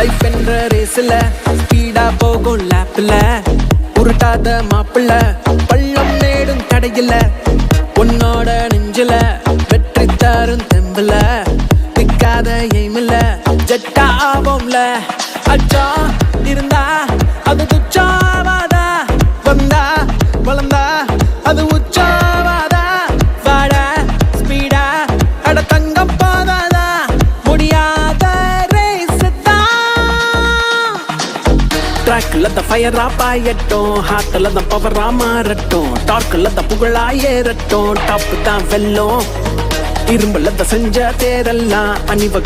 Life என்ற ரேஸ்ல speedo போகும் லேப்ல உருட்டாத மாப்பிள்ள பள்ளம் மேடும் கடையில. உன்னோட நெஞ்சில வெற்றி தரும் தெம்புல. நிக்காத எய்மில்ல ஜெட்டா ஆவோம்ல. அச்சா இருந்தா அது துச்சாவாதா? வந்தா வளர்ந்தா அது ட்ராக்ல தான் ஃபயரா பாயட்டும். ஹார்ட்ல தான் பவரா மாறட்டும். டார்க்ல தான் புகழா ஏறட்டும். டாப் தான் வெல்லும். இரும்புல தான் செஞ்ச தேரெல்லாம் அணிவகுப்பு